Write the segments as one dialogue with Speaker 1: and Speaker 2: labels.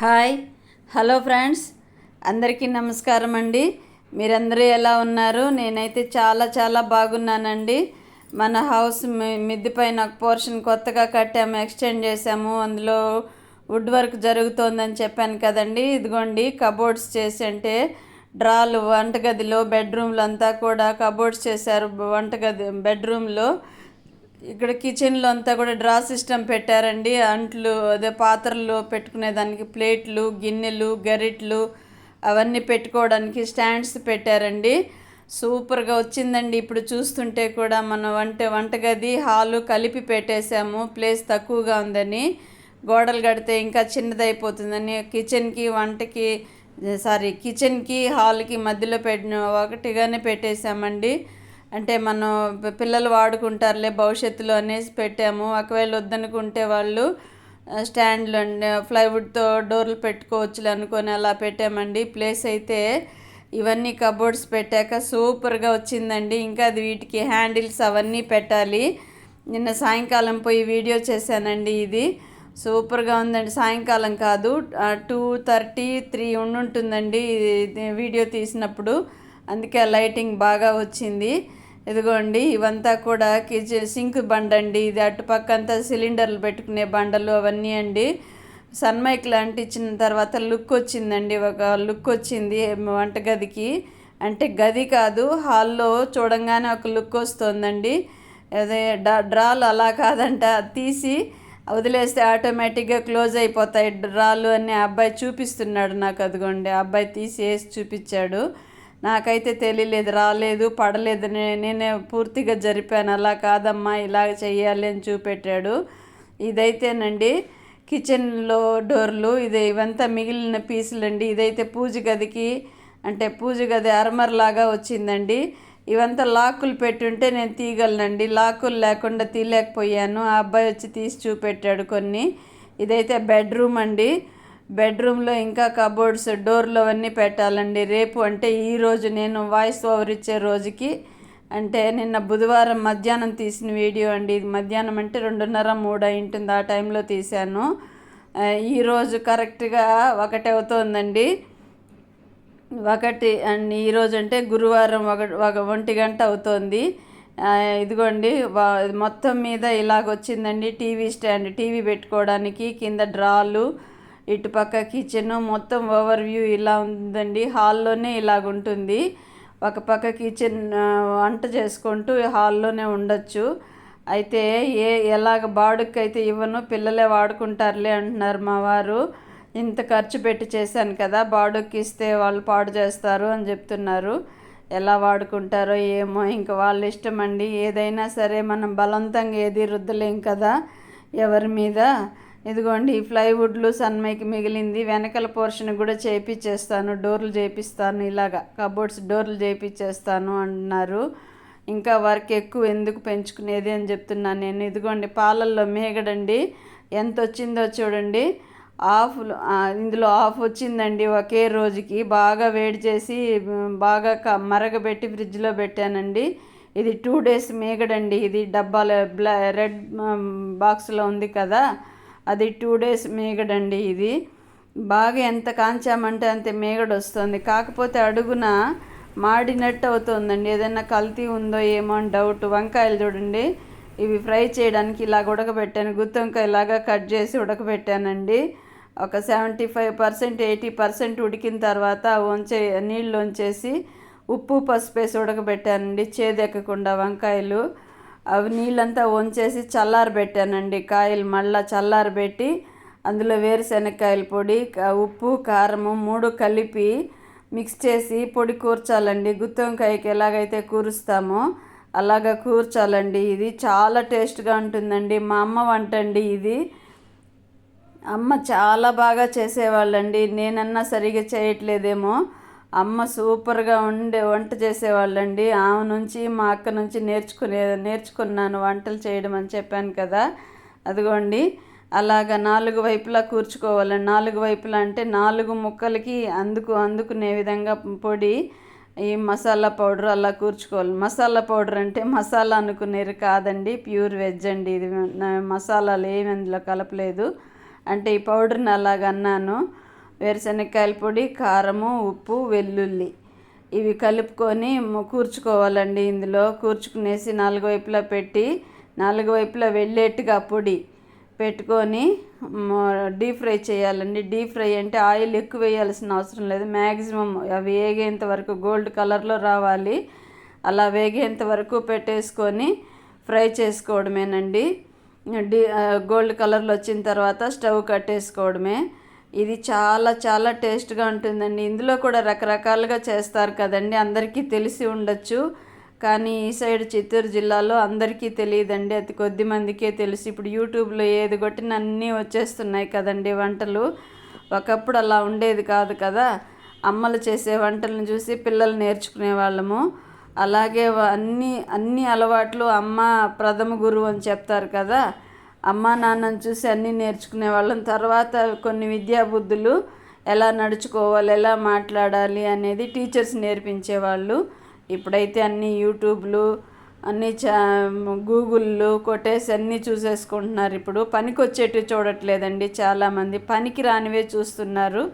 Speaker 1: Hi. Hello friends అందరికీ నమస్కారం అండి. మీరందరూ ఎలా ఉన్నారు? నేనైతే చాలా చాలా బాగున్నానండి. మన హౌస్ మిద్ది పైన ఒక పోర్షన్ కొత్తగా కట్టాము ఎక్స్టెండ్ చేసాము. అందులో వుడ్ వర్క్ జరుగుతోందని చెప్పాను కదండి. ఇదిగోండి కబోర్డ్స్ చేసి అంటే డ్రాలు వంటగదిలో బెడ్రూమ్లు అంతా కూడా కబోర్డ్స్ చేశారు. వంటగది బెడ్రూమ్లో ఇక్కడ కిచెన్లో అంతా కూడా డ్రా సిస్టమ్ పెట్టారండి. అంట్లు అదే పాత్రలు పెట్టుకునే దానికి ప్లేట్లు గిన్నెలు గరిట్లు అవన్నీ పెట్టుకోవడానికి స్టాండ్స్ పెట్టారండి. సూపర్గా వచ్చిందండి. ఇప్పుడు చూస్తుంటే కూడా మన వంట వంటగది హాలు కలిపి పెట్టేశాము. ప్లేస్ తక్కువగా ఉందని. గోడలు కడితే ఇంకా చిన్నదైపోతుందని. కిచెన్కి వంటకి సారీ కిచెన్కి హాల్కి మధ్యలో పెట్టిన ఒకటిగానే పెట్టేశామండి. అంటే మనం పిల్లలు వాడుకుంటారులే భవిష్యత్తులో అనేసి పెట్టాము. ఒకవేళ వద్దనుకుంటే వాళ్ళు స్టాండ్లు అండి ప్లైవుడ్తో డోర్లు పెట్టుకోవచ్చులే అనుకొని అలా పెట్టామండి. ప్లేస్ అయితే ఇవన్నీ కబోర్డ్స్ పెట్టాక సూపర్గా వచ్చిందండి. ఇంకా అది వీటికి హ్యాండిల్స్ అవన్నీ పెట్టాలి. నిన్న సాయంకాలం పోయి వీడియో చేశానండి ఇది. సూపర్గా ఉందండి. సాయంకాలం కాదు టూ థర్టీ త్రీ ఉండుంటుందండి వీడియో తీసినప్పుడు. అందుకే లైటింగ్ బాగా వచ్చింది. ఇదిగోండి ఇవంతా కూడా కిచెన్ సింక్ బండ అండి. ఇది అటుపక్క అంతా సిలిండర్లు పెట్టుకునే బండలు అవన్నీ అండి. సన్మైక్లు అంటించిన తర్వాత లుక్ వచ్చిందండి. ఒక లుక్ వచ్చింది వంటగదికి. అంటే గది కాదు హాల్లో చూడంగానే ఒక లుక్ వస్తుందండి. అదే డా డ్రాలు అలా కాదంట అది తీసి వదిలేస్తే ఆటోమేటిక్గా క్లోజ్ అయిపోతాయి డ్రాలు అని ఆ అబ్బాయి చూపిస్తున్నాడు నాకు. అదిగోండి ఆ అబ్బాయి తీసి వేసి చూపించాడు. నాకైతే తెలియలేదు రాలేదు పడలేదు. నేనే పూర్తిగా జరిపాను. అలా కాదమ్మా ఇలా చెయ్యాలి అని చూపెట్టాడు. ఇదైతేనండి కిచెన్లో డోర్లు ఇది ఇవంతా మిగిలిన పీసులండి. ఇదైతే పూజ గదికి అంటే పూజ గది అరమర్ లాగా వచ్చిందండి. ఇవంతా లాకులు పెట్టుంటే నేను తీయగలనండి. లాకులు లేకుండా తీయలేకపోయాను. ఆ అబ్బాయి వచ్చి తీసి చూపెట్టాడు కొన్ని. ఇదైతే బెడ్రూమ్ అండి. బెడ్రూమ్లో ఇంకా కబోర్డ్స్ డోర్లు అవన్నీ పెట్టాలండి. రేపు అంటే ఈరోజు నేను వాయిస్ ఓవర్ ఇచ్చే రోజుకి అంటే నిన్న బుధవారం మధ్యాహ్నం తీసిన వీడియో అండి. ఇది మధ్యాహ్నం అంటే రెండున్నర మూడు అయింటుంది. ఆ టైంలో తీశాను. ఈరోజు కరెక్ట్గా ఒకటి అవుతోందండి. ఒకటి అండ్ ఈరోజు అంటే గురువారం ఒక ఒక ఒంటి గంట అవుతోంది. ఇదిగోండి మొత్తం మీద ఇలాగ వచ్చిందండి టీవీ స్టాండ్. టీవీ పెట్టుకోవడానికి కింద డ్రాలు ఇటుపక్క కిచెన్ మొత్తం ఓవర్ వ్యూ ఇలా ఉందండి. హాల్లోనే ఇలాగ ఉంటుంది. ఒక పక్క కిచెన్ వంట చేసుకుంటూ హాల్లోనే ఉండొచ్చు. అయితే ఏ ఎలాగ బాడుకి అయితే ఇవ్వను పిల్లలే వాడుకుంటారులే అంటున్నారు మా వారు. ఇంత ఖర్చు పెట్టి చేశాను కదా బాడుకి ఇస్తే వాళ్ళు పాడు చేస్తారు అని చెప్తున్నారు. ఎలా వాడుకుంటారో ఏమో ఇంక వాళ్ళ ఇష్టం అండి ఏదైనా సరే మనం బలవంతంగా ఏది రుద్దలేం కదా ఎవరి మీద. ఇదిగోండి ఈ ప్లైవుడ్లు సన్మైకి మిగిలింది. వెనకల పోర్షన్ కూడా చేయించేస్తాను డోర్లు చేపిస్తాను ఇలాగా. కబోర్డ్స్ డోర్లు చేయించేస్తాను అంటున్నారు ఇంకా వర్క్ ఎక్కువ ఎందుకు పెంచుకునేది అని చెప్తున్నాను నేను. ఇదిగోండి పాలల్లో మేగడండి. ఎంత వచ్చిందో చూడండి ఆఫ్ ఇందులో ఆఫ్ వచ్చిందండి ఒకే రోజుకి. బాగా వేడి చేసి బాగా క- మరగబెట్టి ఫ్రిడ్జ్లో పెట్టానండి. ఇది టూ డేస్ మేగడండి. ఇది డబ్బాలో బ్లా రెడ్ బాక్స్లో ఉంది కదా. అది టూ డేస్ మేగడండి ఇది. బాగా ఎంత కాంచామంటే అంత మేగడ వస్తుంది కాకపోతే అడుగున మాడినట్టు అవుతుందండి. ఏదైనా కల్తీ ఉందో ఏమో అని డౌట్ వంకాయలు చూడండి. ఇవి ఫ్రై చేయడానికి ఇలాగ ఉడకబెట్టాను. గుత్తి వంకాయలాగా కట్ చేసి ఉడకబెట్టానండి. ఒక seventy five percent eighty percent ఉడికిన తర్వాత వంచే నీళ్ళు వంచేసి ఉప్పు పసుపు వేసి ఉడకబెట్టానండి. చేదెక్కకుండా వంకాయలు. అవి నీళ్ళంతా వంచేసి చల్లారబెట్టానండి కాయలు మళ్ళా చల్లారబెట్టి అందులో వేరుశనగకాయల పొడి ఉప్పు కారము మూడు కలిపి మిక్స్ చేసి పొడి కూర్చాలండి. గుత్తి వంకాయకి ఎలాగైతే కూరుస్తామో అలాగ కూర్చాలండి. ఇది చాలా టేస్ట్గా ఉంటుందండి. మా అమ్మ వంట అండి ఇది. అమ్మ చాలా బాగా చేసేవాళ్ళండి. నేనన్నా సరిగా చేయట్లేదేమో. అమ్మ సూపర్గా ఉండే వంట చేసేవాళ్ళండి. ఆమె నుంచి మా అక్క నుంచి నేర్చుకునే నేర్చుకున్నాను వంటలు చేయడం అని చెప్పాను కదా. అదిగోండి. అలాగ నాలుగు వైపులా కూర్చుకోవాలండి. నాలుగు వైపులా అంటే నాలుగు ముక్కలకి అందుకు అందుకునే విధంగా పొడి ఈ మసాలా పౌడర్ అలా కూర్చుకోవాలి. మసాలా పౌడర్ అంటే మసాలా అనుకునేది కాదండి. ప్యూర్ వెజ్ అండి ఇది. మసాలాలు ఏమి అందులో కలపలేదు. అంటే ఈ పౌడర్ని అలాగ అన్నాను. వేరుశనగకాయల పొడి కారము ఉప్పు వెల్లుల్లి. ఇవి కలుపుకొని కూర్చుకోవాలండి ఇందులో. కూర్చుకునేసి నాలుగు వైపులా పెట్టి నాలుగు వైపులా వెళ్ళేట్టుగా పొడి పెట్టుకొని డీప్ ఫ్రై చేయాలండి. డీప్ ఫ్రై అంటే ఆయిల్ ఎక్కువ వేయాల్సిన అవసరం లేదు. మ్యాక్సిమం అవి వేగేంత వరకు గోల్డ్ కలర్లో రావాలి. అలా వేగేంత వరకు పెట్టేసుకొని ఫ్రై చేసుకోవడమేనండి. డీ గోల్డ్ కలర్లో వచ్చిన తర్వాత స్టవ్ కట్టేసుకోవడమే. ఇది చాలా చాలా టేస్ట్గా ఉంటుందండి. ఇందులో కూడా రకరకాలుగా చేస్తారు కదండి. అందరికీ తెలిసి ఉండొచ్చు. కానీ ఈ సైడ్ చిత్తూరు జిల్లాలో అందరికీ తెలియదండి. అతి కొద్ది మందికే తెలుసు. ఇప్పుడు యూట్యూబ్లో ఏది కొట్టిన అన్నీ వచ్చేస్తున్నాయి కదండి వంటలు. ఒకప్పుడు అలా ఉండేది కాదు కదా. అమ్మలు చేసే వంటలను చూసి పిల్లలు నేర్చుకునే వాళ్ళము. అలాగే అన్నీ అన్ని అన్ని అలవాట్లు అమ్మ ప్రథమ గురువు అని చెప్తారు కదా. అమ్మా నాన్నని చూసి అన్నీ నేర్చుకునే వాళ్ళం. తర్వాత కొన్ని విద్యాబుద్ధులు ఎలా నడుచుకోవాలి ఎలా మాట్లాడాలి అనేది టీచర్స్ నేర్పించేవాళ్ళు. ఇప్పుడైతే అన్ని యూట్యూబ్లు అన్ని చా గూగుల్లో కొట్టేసి అన్నీ చూసేసుకుంటున్నారు. ఇప్పుడు పనికి వచ్చేటివి చూడట్లేదండి చాలామంది. పనికి రానివే చూస్తున్నారు.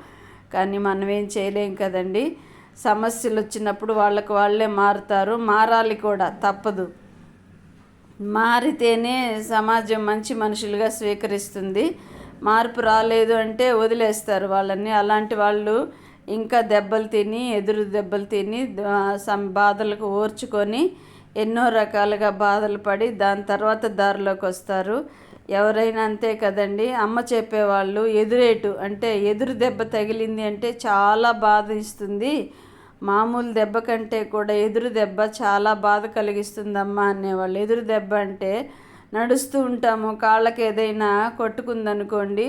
Speaker 1: కానీ మనం ఏం చేయలేం కదండి. సమస్యలు వచ్చినప్పుడు వాళ్ళకు వాళ్ళే మారుతారు. మారాలి కూడా తప్పదు. మారితేనే సమాజం మంచి మనుషులుగా స్వీకరిస్తుంది. మార్పు రాలేదు అంటే వదిలేస్తారు వాళ్ళని. అలాంటి వాళ్ళు ఇంకా దెబ్బలు తిని ఎదురు దెబ్బలు తిని సం బాధలకు ఓర్చుకొని ఎన్నో రకాలుగా బాధలు పడి దాని తర్వాత దారిలోకి వస్తారు. ఎవరైనా అంతే కదండి. అమ్మ చెప్పేవాళ్ళు ఎదురేటు అంటే ఎదురు దెబ్బ తగిలింది అంటే చాలా బాధ ఇస్తుంది మామూలు దెబ్బ కంటే కూడా ఎదురు దెబ్బ చాలా బాధ కలిగిస్తుందమ్మా అనేవాళ్ళు. ఎదురు దెబ్బ అంటే నడుస్తూ ఉంటాము కాళ్ళకి ఏదైనా కొట్టుకుందనుకోండి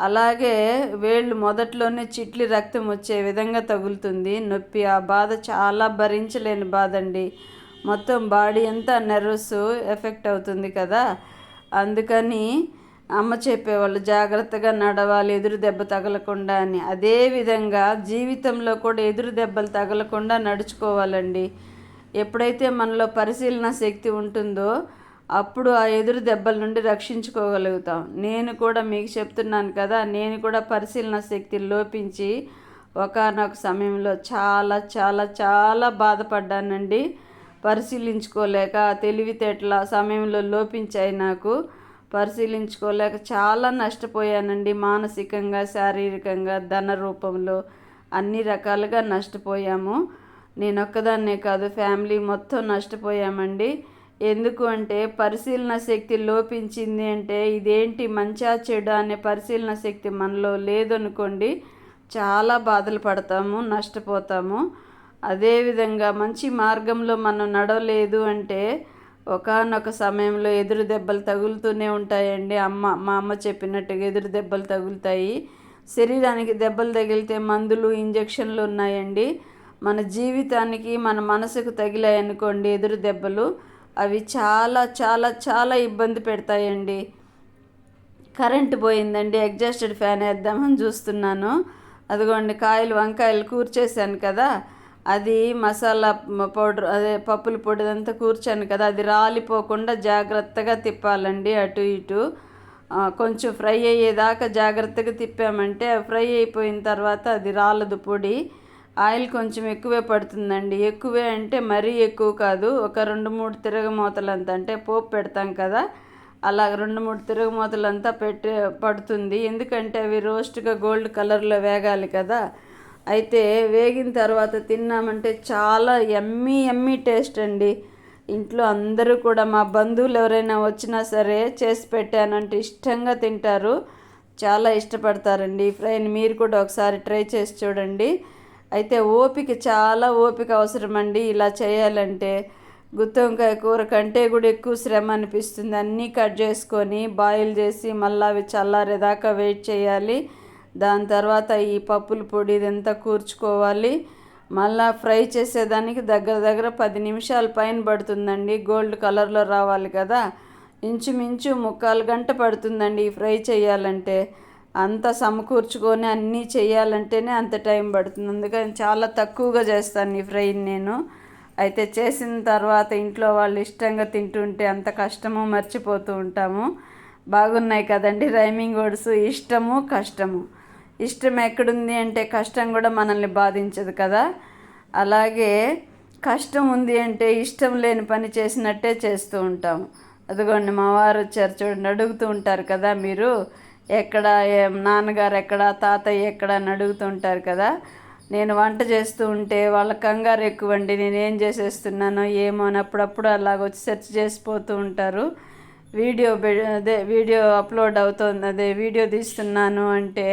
Speaker 1: అలాగే వేళ్ళు మొదట్లోనే చిట్లి రక్తం వచ్చే విధంగా తగులుతుంది నొప్పి ఆ బాధ చాలా భరించలేని బాధ అండి మొత్తం బాడీ అంతా నెర్వస్ ఎఫెక్ట్ అవుతుంది కదా. అందుకని అమ్మ చెప్పేవాళ్ళు జాగ్రత్తగా నడవాలి ఎదురు దెబ్బ తగలకుండా అని. అదే విధంగా జీవితంలో కూడా ఎదురు దెబ్బలు తగలకుండా నడుచుకోవాలండి. ఎప్పుడైతే మనలో పరిశీలన శక్తి ఉంటుందో అప్పుడు ఆ ఎదురు దెబ్బల నుండి రక్షించుకోగలుగుతాం. నేను కూడా మీకు చెప్తున్నాను కదా నేను కూడా పరిశీలన శక్తి లోపించి ఒకనొక సమయంలో చాలా చాలా చాలా బాధపడ్డానండి. పరిశీలించుకోలేక తెలివితేటల సమయంలో లోపించాయి నాకు. పరిశీలించుకోలేక చాలా నష్టపోయానండి. మానసికంగా శారీరకంగా ధన రూపంలో అన్ని రకాలుగా నష్టపోయాము. నేను ఒక్కదాన్నే కాదు ఫ్యామిలీ మొత్తం నష్టపోయామండి. ఎందుకు అంటే పరిశీలన శక్తి లోపించింది అంటే ఇదేంటి మంచా చెడు అనే పరిశీలన శక్తి మనలో లేదనుకోండి చాలా బాధలు పడతాము నష్టపోతాము. అదేవిధంగా మంచి మార్గంలో మనం నడవలేదు అంటే ఒకానొక సమయంలో ఎదురు దెబ్బలు తగులుతూనే ఉంటాయండి. అమ్మ మా అమ్మ చెప్పినట్టుగా ఎదురు దెబ్బలు తగులుతాయి. శరీరానికి దెబ్బలు తగిలితే మందులు ఇంజక్షన్లు ఉన్నాయండి. మన జీవితానికి మన మనసుకు తగిలాయనుకోండి ఎదురు దెబ్బలు. అవి చాలా చాలా చాలా ఇబ్బంది పెడతాయండి. కరెంట్ పోయిందండి. ఎగ్జాస్టెడ్ ఫ్యాన్ వేద్దామని చూస్తున్నాను. అదిగోండి కాయలు వంకాయలు కూర్చేసాను కదా. అది మసాలా పౌడర్ అదే పప్పుల పొడి అంతా కూర్చాను కదా అది రాలిపోకుండా జాగ్రత్తగా తిప్పాలండి అటు ఇటు. కొంచెం ఫ్రై అయ్యేదాకా జాగ్రత్తగా తిప్పామంటే ఫ్రై అయిపోయిన తర్వాత అది రాలదు పొడి. ఆయిల్ కొంచెం ఎక్కువే పడుతుందండి. ఎక్కువే అంటే మరీ ఎక్కువ కాదు ఒక రెండు మూడు తిరగమూతలంత అంటే పోపు పెడతాం కదా అలా రెండు మూడు తిరగమూతలంతా పెట్టే పడుతుంది. ఎందుకంటే అవి రోస్ట్గా గోల్డ్ కలర్లో వేగాలి కదా అయితే వేగిన తర్వాత తిన్నామంటే చాలా ఎమ్మీ ఎమ్మీ టేస్ట్ అండి. ఇంట్లో అందరూ కూడా మా బంధువులు ఎవరైనా వచ్చినా సరే చేసి పెట్టానంటే ఇష్టంగా తింటారు. చాలా ఇష్టపడతారండి. ఈ ఫ్రైని మీరు కూడా ఒకసారి ట్రై చేసి చూడండి. అయితే ఓపిక చాలా ఓపిక అవసరమండి ఇలా చేయాలంటే. గుత్తి వంకాయ కూర కంటే కూడా ఎక్కువ శ్రమ అనిపిస్తుంది. అన్నీ కట్ చేసుకొని బాయిల్ చేసి మళ్ళీ అవి చల్లారేదాకా వెయిట్ చేయాలి. దాని తర్వాత ఈ పప్పుల పొడి ఇదంతా కూర్చుకోవాలి. మళ్ళా ఫ్రై చేసేదానికి దగ్గర దగ్గర పది నిమిషాల పైన పడుతుందండి. గోల్డ్ కలర్లో రావాలి కదా. ఇంచుమించు ముక్కాలు గంట పడుతుందండి ఈ ఫ్రై చేయాలంటే. అంత సమకూర్చుకొని అన్నీ చేయాలంటేనే అంత టైం పడుతుంది. అందుకని చాలా తక్కువగా చేస్తాను ఈ ఫ్రైని నేను. అయితే చేసిన తర్వాత ఇంట్లో వాళ్ళు ఇష్టంగా తింటుంటే అంత కష్టము మర్చిపోతూ ఉంటాము. బాగున్నాయి కదండి రైమింగ్ వర్డ్స్ ఇష్టము కష్టము. ఇష్టం ఎక్కడుంది అంటే కష్టం కూడా మనల్ని బాధించదు కదా. అలాగే కష్టం ఉంది అంటే ఇష్టం లేని పని చేసినట్టే చేస్తూ ఉంటాం అదిగోండి మా వారు వచ్చారు చూడండి అడుగుతూ ఉంటారు కదా మీరు ఎక్కడ నాన్నగారు ఎక్కడ తాతయ్య ఎక్కడ అని అడుగుతూ ఉంటారు కదా. నేను వంట చేస్తూ ఉంటే వాళ్ళ కంగారు ఎక్కువండి నేను ఏం చేసేస్తున్నానో ఏమో అని అప్పుడప్పుడు అలాగ వచ్చి సెర్చ్ చేసిపోతూ ఉంటారు. వీడియో అదే వీడియో అప్లోడ్ అవుతుంది అదే వీడియో తీస్తున్నాను అంటే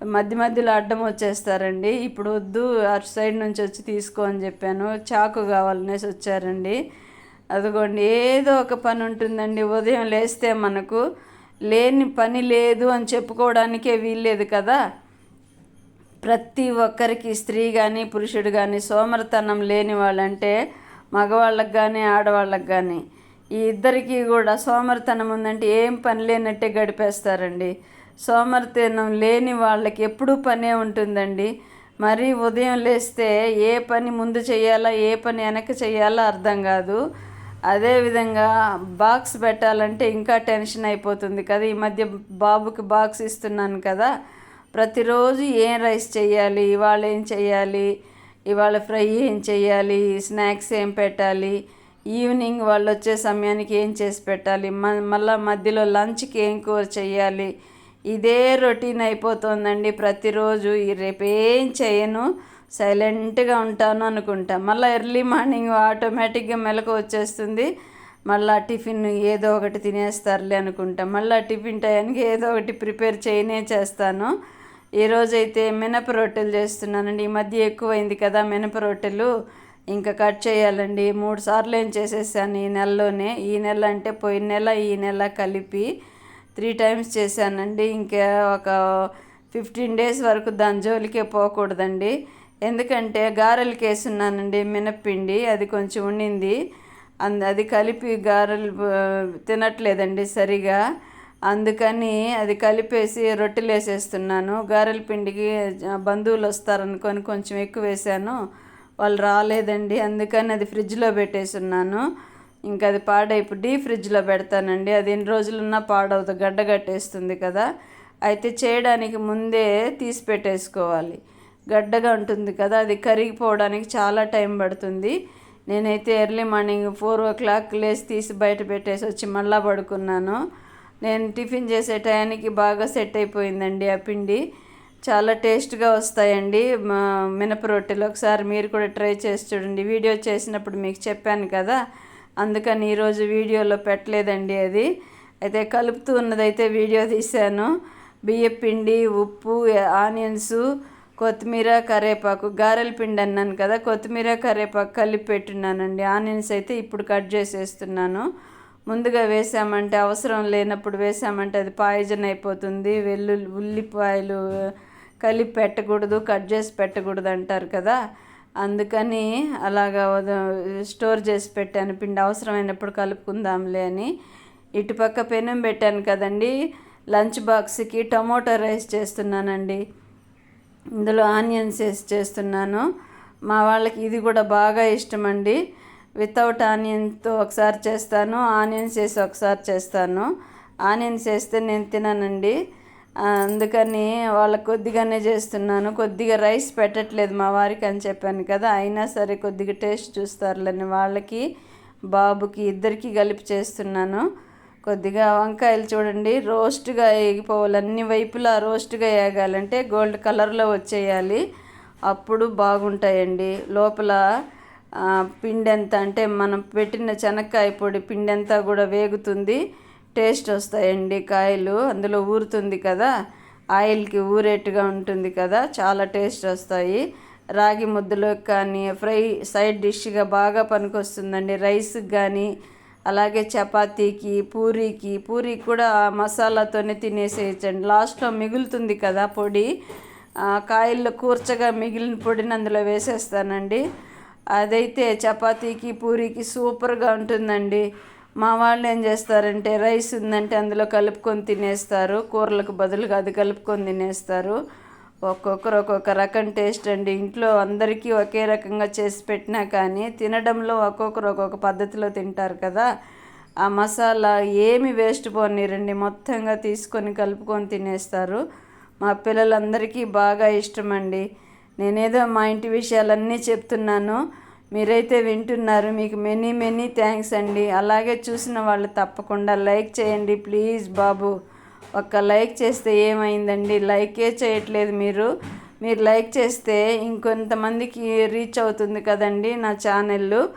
Speaker 1: మధ్య మధ్యలో అడ్డం వచ్చేస్తారండి. ఇప్పుడు వద్దు అటు సైడ్ నుంచి వచ్చి తీసుకో అని చెప్పాను. చాకు కావాలనేసి వచ్చారండి. అదిగోండి ఏదో ఒక పని ఉంటుందండి. ఉదయం లేస్తే మనకు లేని పని లేదు అని చెప్పుకోవడానికే వీల్లేదు కదా. ప్రతి ఒక్కరికి స్త్రీ కానీ పురుషుడు కానీ సోమరతనం లేని వాళ్ళంటే మగవాళ్ళకి కానీ ఆడవాళ్ళకి కానీ ఈ ఇద్దరికీ కూడా సోమరితనం ఉందంటే ఏం పని లేనట్టే గడిపేస్తారండి. సోమరితనం లేని వాళ్ళకి ఎప్పుడూ పనే ఉంటుందండి. మరీ ఉదయం లేస్తే ఏ పని ముందు చేయాలా ఏ పని వెనక చేయాలో అర్థం కాదు. అదేవిధంగా బాక్స్ పెట్టాలంటే ఇంకా టెన్షన్ అయిపోతుంది కదా. ఈ మధ్య బాబుకి బాక్స్ ఇస్తున్నాను కదా. ప్రతిరోజు ఏం రైస్ చేయాలి? ఇవాళ ఏం చేయాలి? ఇవాళ ఫ్రై ఏం చేయాలి? స్నాక్స్ ఏం పెట్టాలి? ఈవినింగ్ వాళ్ళు వచ్చే సమయానికి ఏం చేసి పెట్టాలి? మ మళ్ళీ మధ్యలో లంచ్కి ఏం కూర చేయాలి? ఇదే రొటీన్ అయిపోతుందండి ప్రతిరోజు. ఈ రేపు ఏం చేయను. సైలెంట్గా ఉంటాను అనుకుంటా. మళ్ళీ ఎర్లీ మార్నింగ్ ఆటోమేటిక్గా మెలకు వచ్చేస్తుంది. మళ్ళీ టిఫిన్ ఏదో ఒకటి తినేస్తారులే అనుకుంటా. మళ్ళీ టిఫిన్ టయానికి ఏదో ఒకటి ప్రిపేర్ చేయనే చేస్తాను. ఈరోజైతే మినప రొట్టెలు చేస్తున్నానండి. ఈ మధ్య ఎక్కువైంది కదా మినప రొట్టెలు. ఇంకా కట్ చేయాలండి. మూడు సార్లు ఏం చేసేసాను ఈ నెలలోనే. ఈ నెల అంటే పోయిన నెల ఈ నెల కలిపి త్రీ టైమ్స్ చేశానండి. ఇంకా ఒక ఫిఫ్టీన్ డేస్ వరకు దాని జోలికే పోకూడదండి. ఎందుకంటే గారెలకి వేసున్నానండి మినప్పిండి అది కొంచెం ఉండింది. అంద అది కలిపి గారెలు తినట్లేదండి సరిగా. అందుకని అది కలిపేసి రొట్టెలు వేసేస్తున్నాను గారెల పిండికి బంధువులు వస్తారనుకొని కొంచెం ఎక్కువ వేసాను వాళ్ళు రాలేదండి. అందుకని అది ఫ్రిడ్జ్లో పెట్టేసున్నాను. ఇంకా అది పాడైపు డీ ఫ్రిడ్జ్లో పెడతానండి. అది ఎన్ని రోజులున్నా పాడవుతుంది గడ్డ కట్టేస్తుంది కదా. అయితే చేయడానికి ముందే తీసి పెట్టేసుకోవాలి. గడ్డగా ఉంటుంది కదా. అది కరిగిపోవడానికి చాలా టైం పడుతుంది. నేనైతే early morning four o'clock లేచి తీసి బయట పెట్టేసి వచ్చి మళ్ళా పడుకున్నాను. నేను టిఫిన్ చేసే టయానికి బాగా సెట్ అయిపోయిందండి ఆ పిండి. చాలా టేస్ట్గా వస్తాయండి. మా మినప రొట్టెలు. ఒకసారి మీరు కూడా ట్రై చేసి చూడండి. వీడియో చేసినప్పుడు మీకు చెప్పాను కదా. అందుకని ఈరోజు వీడియోలో పెట్టలేదండి అది. అయితే కలుపుతూ ఉన్నదైతే వీడియో తీశాను. బియ్య పిండి ఉప్పు ఆనియన్స్ కొత్తిమీర కరేపాకు గారెల పిండి అన్నాను కదా కొత్తిమీర కరేపాకు కలిపి పెట్టున్నానండి. ఆనియన్స్ అయితే ఇప్పుడు కట్ చేసేస్తున్నాను. ముందుగా వేసామంటే అవసరం లేనప్పుడు వేసామంటే అది పాయిజన్ అయిపోతుంది. వెల్లుల్లి ఉల్లిపాయలు కలిపి పెట్టకూడదు కట్ చేసి పెట్టకూడదు అంటారు కదా. అందుకని అలాగా స్టోర్ చేసి పెట్టాను. పిండి అవసరమైనప్పుడు కలుపుకుందాంలే అని. ఇటుపక్క పెనం పెట్టాను కదండి. లంచ్ బాక్స్కి టమోటా రైస్ చేస్తున్నానండి. ఇందులో ఆనియన్స్ వేసి చేస్తున్నాను. మా వాళ్ళకి ఇది కూడా బాగా ఇష్టం అండి వితౌట్ ఆనియన్తో ఒకసారి చేస్తాను. ఆనియన్స్ వేసి ఒకసారి చేస్తాను. ఆనియన్స్ వేస్తే నేను తినానండి. అందుకని వాళ్ళకి కొద్దిగానే చేస్తున్నాను. కొద్దిగా రైస్ పెట్టట్లేదు మా వారికి అని చెప్పాను కదా. అయినా సరే కొద్దిగా టేస్ట్ చూస్తారులేని వాళ్ళకి బాబుకి ఇద్దరికి కలిపి చేస్తున్నాను. కొద్దిగా వంకాయలు చూడండి రోస్ట్గా వేగిపోవాలి. అన్ని వైపులా రోస్ట్గా వేగాలంటే గోల్డ్ కలర్లో వచ్చేయాలి. అప్పుడు బాగుంటాయండి. లోపల పిండి ఎంత అంటే మనం పెట్టిన చెనక్కాయ పొడి పిండి అంతా కూడా వేగుతుంది. టేస్ట్ వస్తాయండి కాయలు. అందులో ఊరుతుంది కదా ఆయిల్కి ఊరేట్టుగా ఉంటుంది కదా చాలా టేస్ట్ వస్తాయి. రాగి ముద్దలోకి కానీ ఫ్రై సైడ్ డిష్గా బాగా పనికొస్తుందండి. రైస్కి కానీ అలాగే చపాతీకి పూరీకి పూరీకి కూడా మసాలాతోనే తినేసేయచ్చండి. లాస్ట్లో మిగులుతుంది కదా పొడి. కాయల్లో కూర్చగా మిగిలిన పొడిని అందులో వేసేస్తానండి. అదైతే చపాతీకి పూరీకి సూపర్గా ఉంటుందండి. మా వాళ్ళు ఏం చేస్తారంటే రైస్ ఉందంటే అందులో కలుపుకొని తినేస్తారు. కూరలకు బదులుగా అది కలుపుకొని తినేస్తారు. ఒక్కొక్కరు ఒక్కొక్క రకం టేస్ట్ అండి. ఇంట్లో అందరికీ ఒకే రకంగా చేసి పెట్టినా కానీ తినడంలో ఒక్కొక్కరు ఒక్కొక్క పద్ధతిలో తింటారు కదా. ఆ మసాలా ఏమి వేస్ట్ పోనీరండి. మొత్తంగా తీసుకొని కలుపుకొని తినేస్తారు. మా పిల్లలందరికీ బాగా ఇష్టం అండి నేనేదో మా ఇంటి విషయాలన్నీ చెప్తున్నాను. మీరైతే వింటున్నారు మీకు మెనీ మెనీ థ్యాంక్స్ అండి. అలాగే చూసిన వాళ్ళు తప్పకుండా లైక్ చేయండి ప్లీజ్ బాబు. ఒక్క లైక్ చేస్తే ఏమైందండి? లైకే చేయట్లేదు మీరు. మీరు లైక్ చేస్తే ఇంకొంతమందికి రీచ్ అవుతుంది కదండి నా ఛానల్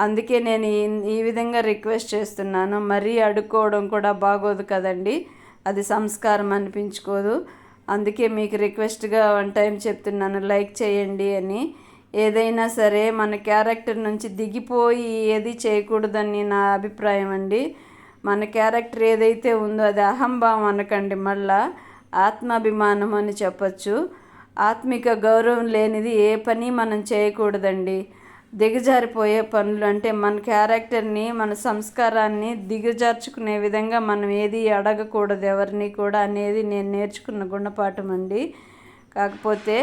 Speaker 1: అందుకే నేను ఈ- ఈ విధంగా రిక్వెస్ట్ చేస్తున్నాను. మరీ అడుక్కోవడం కూడా బాగోదు కదండి. అది సంస్కారం అనిపించుకోదు. అందుకే మీకు రిక్వెస్ట్గా వన్ టైం చెప్తున్నాను లైక్ చేయండి అని. ఏదైనా సరే మన క్యారెక్టర్ నుంచి దిగిపోయి ఏది చేయకూడదని నా అభిప్రాయం అండి. మన క్యారెక్టర్ ఏదైతే ఉందో అది అహంభావం అనకండి మళ్ళా ఆత్మాభిమానం అని చెప్పచ్చు. ఆత్మిక గౌరవం లేనిది ఏ పని మనం చేయకూడదండి. దిగజారిపోయే పనులు అంటే మన క్యారెక్టర్ని మన సంస్కారాన్ని దిగజార్చుకునే విధంగా మనం ఏది అడగకూడదు ఎవరిని కూడా అనేది నేను నేర్చుకున్న గుణపాఠం అండి. కాకపోతే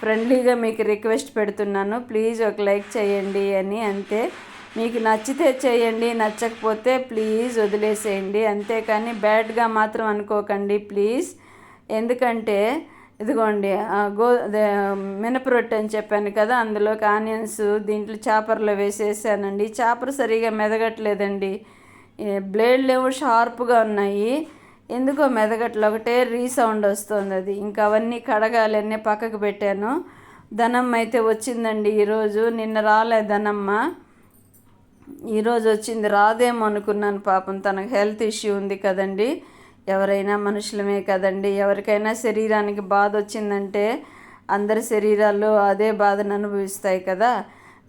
Speaker 1: ఫ్రెండ్లీగా మీకు రిక్వెస్ట్ పెడుతున్నాను. ప్లీజ్ ఒక లైక్ చేయండి అని అంతే. మీకు నచ్చితే చేయండి నచ్చకపోతే ప్లీజ్ వదిలేసేయండి. అంతేకాని బ్యాడ్గా మాత్రం అనుకోకండి ప్లీజ్. ఎందుకంటే ఇదిగోండి గో మినప మినపరొట్టె అని చెప్పాను కదా అందులోకి ఆనియన్స్ దీంట్లో చాపర్లో వేసేసానండి. చాపర్ సరిగా మెదగట్లేదండి. బ్లేడ్లు ఏమో షార్ప్గా ఉన్నాయి. ఎందుకో మెదగట్లో ఒకటే రీసౌండ్ వస్తుంది అది. ఇంకా అవన్నీ కడగాలన్నీ పక్కకు పెట్టాను. ధనమ్మ అయితే వచ్చిందండి ఈరోజు. నిన్న రాలే ధనమ్మ. ఈరోజు వచ్చింది. రాదేమో అనుకున్నాను పాపం. తనకు హెల్త్ ఇష్యూ ఉంది కదండి. ఎవరైనా మనుషులమే కదండి. ఎవరికైనా శరీరానికి బాధ వచ్చిందంటే అందరి శరీరాల్లో అదే బాధను అనుభవిస్తాయి కదా.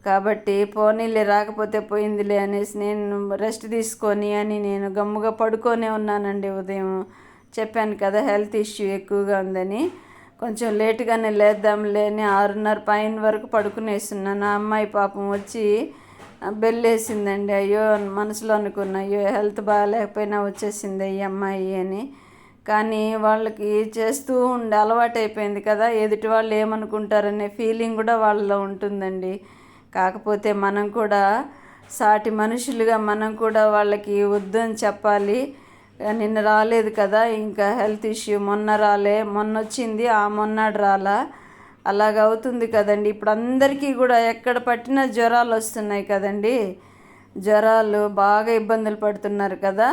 Speaker 1: కాబట్టి పోనీలే రాకపోతే పోయిందిలే అనేసి నేను రెస్ట్ తీసుకొని అని నేను గమ్ముగా పడుకొనే ఉన్నానండి ఉదయం. చెప్పాను కదా హెల్త్ ఇష్యూ ఎక్కువగా ఉందని. కొంచెం లేటుగానే లేద్దాంలే అని ఆరున్నర పైన వరకు పడుకునేస్తున్నాను. ఆ అమ్మాయి పాపం వచ్చి బెల్లేసిందండి. అయ్యో మనసులో అనుకున్నా అయ్యో హెల్త్ బాగాలేకపోయినా వచ్చేసింది ఈ అమ్మాయి అని. కానీ వాళ్ళకి చేస్తూ ఉండే అలవాటు అయిపోయింది కదా ఎదుటి వాళ్ళు ఏమనుకుంటారనే ఫీలింగ్ కూడా వాళ్ళలో ఉంటుందండి. కాకపోతే మనం కూడా సాటి మనుషులుగా మనం కూడా వాళ్ళకి వద్దని చెప్పాలి. నిన్న రాలేదు కదా ఇంకా హెల్త్ ఇష్యూ. మొన్న రాలే మొన్న వచ్చింది ఆ మొన్నడు రాలా. అలాగ అవుతుంది కదండి. ఇప్పుడు అందరికీ కూడా ఎక్కడ పట్టినా జ్వరాలు వస్తున్నాయి కదండి. జ్వరాలు బాగా ఇబ్బందులు పడుతున్నారు కదా.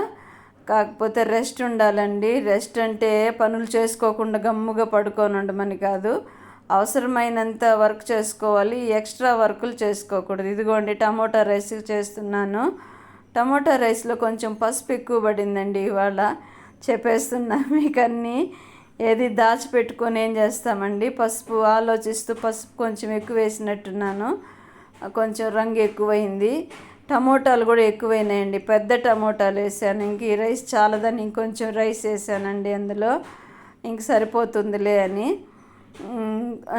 Speaker 1: కాకపోతే రెస్ట్ ఉండాలండి. రెస్ట్ అంటే పనులు చేసుకోకుండా గమ్ముగా పడుకొని ఉండమని కాదు. అవసరమైనంత వర్క్ చేసుకోవాలి ఎక్స్ట్రా వర్కులు చేసుకోకూడదు. ఇదిగోండి టమోటా రైస్ చేస్తున్నాను. టమోటా రైస్లో కొంచెం పసుపు ఎక్కువ పడిందండి ఇవాళ. చెప్పేస్తున్నా మీకు అన్నీ ఏది దాచిపెట్టుకొని ఏం చేస్తామండి? పసుపు ఆలోచిస్తూ పసుపు కొంచెం ఎక్కువ వేసినట్టున్నాను. కొంచెం రంగు ఎక్కువైంది. టమోటాలు కూడా ఎక్కువైనాయండి. పెద్ద టమోటాలు వేసాను. ఇంక ఈ రైస్ చాలదని ఇంకొంచెం రైస్ వేసానండి అందులో. ఇంక సరిపోతుందిలే అని.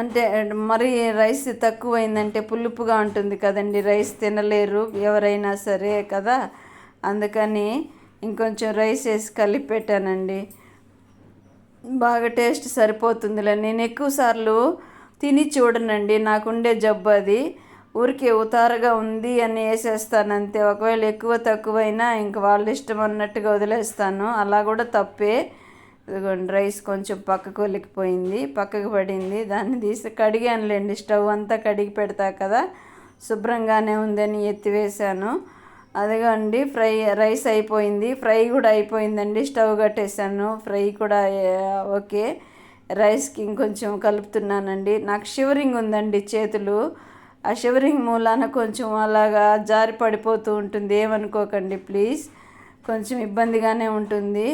Speaker 1: అంటే మరి రైస్ తక్కువైందంటే పులుపుగా ఉంటుంది కదండి రైస్ తినలేరు ఎవరైనా సరే కదా. అందుకని ఇంకొంచెం రైస్ వేసి కలిపి పెట్టానండి. బాగా టేస్ట్ సరిపోతుందిలే. నేను ఎక్కువ సార్లు తిని చూడనండి నాకుండే జబ్బు అది. ఊరికే ఉతారుగా ఉంది అని వేసేస్తాను అంతే. ఒకవేళ ఎక్కువ తక్కువైనా ఇంక వాళ్ళ ఇష్టం అన్నట్టుగా వదిలేస్తాను. అలా కూడా తప్పే. రైస్ కొంచెం పక్కకు ఒలికిపోయింది పక్కకు పడింది. దాన్ని తీసి కడిగానులేండి స్టవ్ అంతా కడిగి పెడతా కదా. శుభ్రంగానే ఉందని ఎత్తివేశాను అదిగోండి ఫ్రై రైస్ అయిపోయింది ఫ్రై కూడా అయిపోయిందండి స్టవ్ కట్టేశాను. ఫ్రై కూడా ఓకే. రైస్కి ఇంకొంచెం కలుపుతున్నానండి. నాకు షివరింగ్ ఉందండి చేతులు. ఆ షివరింగ్ మూలాన కొంచెం అలాగా జారి పడిపోతూ ఉంటుంది. ఏమనుకోకండి ప్లీజ్. కొంచెం ఇబ్బందిగానే ఉంటుంది.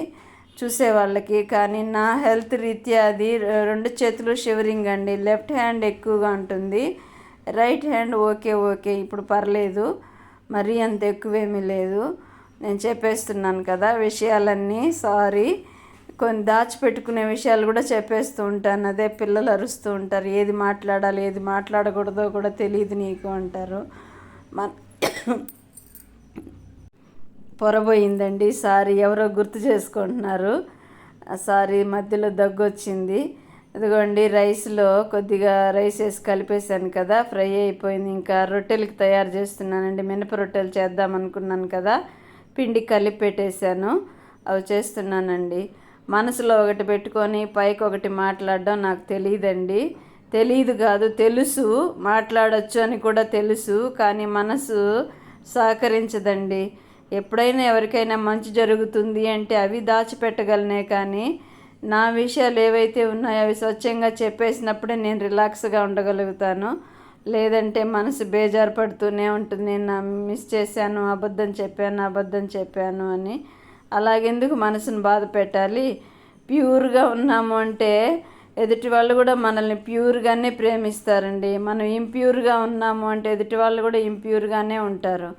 Speaker 1: చూసే వాళ్ళకి కానీ నా హెల్త్ రీత్యా అది రెండు చేతులు షివరింగ్ అండి. లెఫ్ట్ హ్యాండ్ ఎక్కువగా ఉంటుంది. రైట్ హ్యాండ్ ఓకే ఓకే ఇప్పుడు పర్లేదు. మరీ అంత ఎక్కువేమీ లేదు. నేను చెప్పేస్తున్నాను కదా విషయాలన్నీ. సారీ. కొన్ని దాచిపెట్టుకునే విషయాలు కూడా చెప్పేస్తూ ఉంటాను. అదే పిల్లలు అరుస్తూ ఉంటారు. ఏది మాట్లాడాలి ఏది మాట్లాడకూడదో కూడా తెలియదు నీకు అంటారు. మన పొరబోయిందండి. సారీ ఎవరో గుర్తు చేసుకుంటున్నారు. ఆ సారీ మధ్యలో దగ్గు వచ్చింది ఇదిగోండి రైస్లో కొద్దిగా రైస్ వేసి కలిపేశాను కదా ఫ్రై అయిపోయింది. ఇంకా రొట్టెలకి తయారు చేస్తున్నానండి. మినప రొట్టెలు చేద్దాం అనుకున్నాను కదా పిండి కలిపి పెట్టేశాను. అవి చేస్తున్నానండి. మనసులో ఒకటి పెట్టుకొని పైకి ఒకటి మాట్లాడడం నాకు తెలియదండి. తెలియదు కాదు తెలుసు. మాట్లాడచ్చు అని కూడా తెలుసు కానీ మనసు సహకరించదండి. ఎప్పుడైనా ఎవరికైనా మంచి జరుగుతుంది అంటే అవి దాచిపెట్టగలనే కానీ నా విషయాలు ఏవైతే ఉన్నాయో అవి స్వచ్ఛంగా చెప్పేసినప్పుడే నేను రిలాక్స్గా ఉండగలుగుతాను. లేదంటే మనసు బేజారు పడుతూనే ఉంటుంది. నేను మిస్ చేశాను అబద్ధం చెప్పాను అబద్ధం చెప్పాను అని. అలాగెందుకు మనసును బాధ పెట్టాలి? ప్యూర్గా ఉన్నాము అంటే ఎదుటి వాళ్ళు కూడా మనల్ని ప్యూర్గానే ప్రేమిస్తారండి. మనం ఇంప్యూర్గా ఉన్నాము అంటే ఎదుటి వాళ్ళు కూడా ఇంప్యూర్గానే ఉంటారు.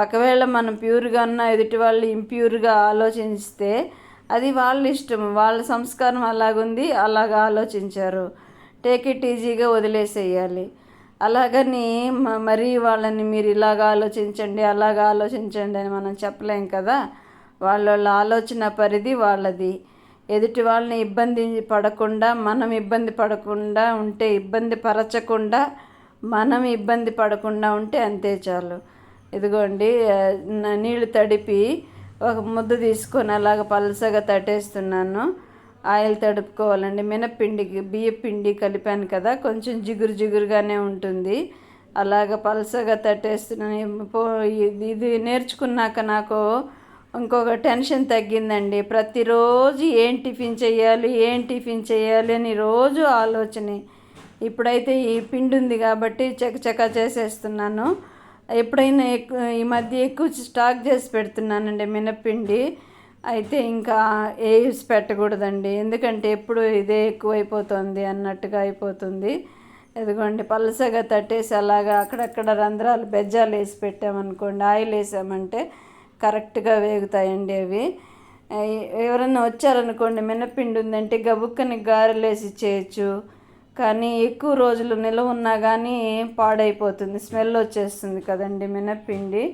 Speaker 1: ఒకవేళ మనం ప్యూర్గా ఉన్న ఎదుటి వాళ్ళు ఇంప్యూర్గా ఆలోచిస్తే అది వాళ్ళ ఇష్టం వాళ్ళ సంస్కారం అలాగుంది అలాగ ఆలోచించారు. టేక్ ఇట్ ఈజీగా వదిలేసేయాలి. అలాగని మ- మరీ వాళ్ళని మీరు ఇలాగ ఆలోచించండి అలాగ ఆలోచించండి అని మనం చెప్పలేం కదా? వాళ్ళ వాళ్ళ ఆలోచన పరిధి వాళ్ళది. ఎదుటి వాళ్ళని ఇబ్బంది పడకుండా మనం ఇబ్బంది పడకుండా ఉంటే ఇబ్బంది పరచకుండా మనం ఇబ్బంది పడకుండా ఉంటే అంతే చాలు. ఇదిగోండి నీళ్ళు తడిపి ఒక ముద్ద తీసుకొని అలాగ పలసగా తట్టేస్తున్నాను ఆయిల్ తడుపుకోవాలండి. మినప్పిండికి బియ్యపిండి కలిపాను కదా కొంచెం జిగురు జిగురుగానే ఉంటుంది. అలాగ పలసగా తట్టేస్తున్నాను పో ఇది ఇది నేర్చుకున్నాక నాకు ఇంకొక టెన్షన్ తగ్గిందండి. ప్రతిరోజు ఏం టిఫిన్ చేయాలి ఏం టిఫిన్ చేయాలి అని రోజు ఆలోచనే. ఇప్పుడైతే ఈ పిండి ఉంది కాబట్టి చకచకా చేసేస్తున్నాను. ఎప్పుడైనా ఎక్కువ ఈ మధ్య ఎక్కువ స్టాక్ చేసి పెడుతున్నానండి మినప్పిండి అయితే ఇంకా వేసి పెట్టకూడదండి. ఎందుకంటే ఎప్పుడు ఇదే ఎక్కువైపోతుంది అన్నట్టుగా అయిపోతుంది. ఇదిగోండి పలసగా తట్టేసి అలాగా అక్కడక్కడ రంధ్రాలు బెజ్జాలు వేసి పెట్టామనుకోండి ఆయిల్ వేసామంటే కరెక్ట్గా వేగుతాయండి అవి. ఎవరైనా ఎవరన్నా వచ్చారనుకోండి మినప్పిండి ఉందంటే గబుక్కని గారెలు వేసి చేయొచ్చు. కానీ ఎక్కువ రోజులు నిల్వ ఉన్నా కానీ పాడైపోతుంది. స్మెల్ వచ్చేస్తుంది కదండి మినప్పిండి.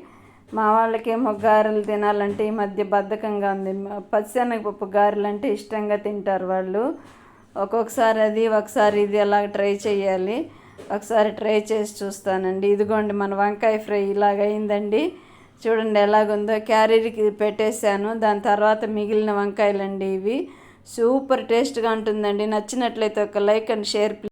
Speaker 1: మా వాళ్ళకేమో గారెలు తినాలంటే ఈ మధ్య బద్ధకంగా ఉంది. పచ్చిశనగపప్పు గారెలు అంటే ఇష్టంగా తింటారు వాళ్ళు. ఒక్కొక్కసారి అది ఒకసారి ఇది అలా ట్రై చేయాలి ఒకసారి ట్రై చేసి చూస్తానండి. ఇదిగోండి మన వంకాయ ఫ్రై ఇలాగ అయిందండి. చూడండి ఎలాగుందో. క్యారీకి పెట్టేశాను. దాని తర్వాత మిగిలిన వంకాయలండి ఇవి. సూపర్ టేస్ట్గా ఉంటుందండి. నచ్చినట్లయితే ఒక లైక్ అండ్ షేర్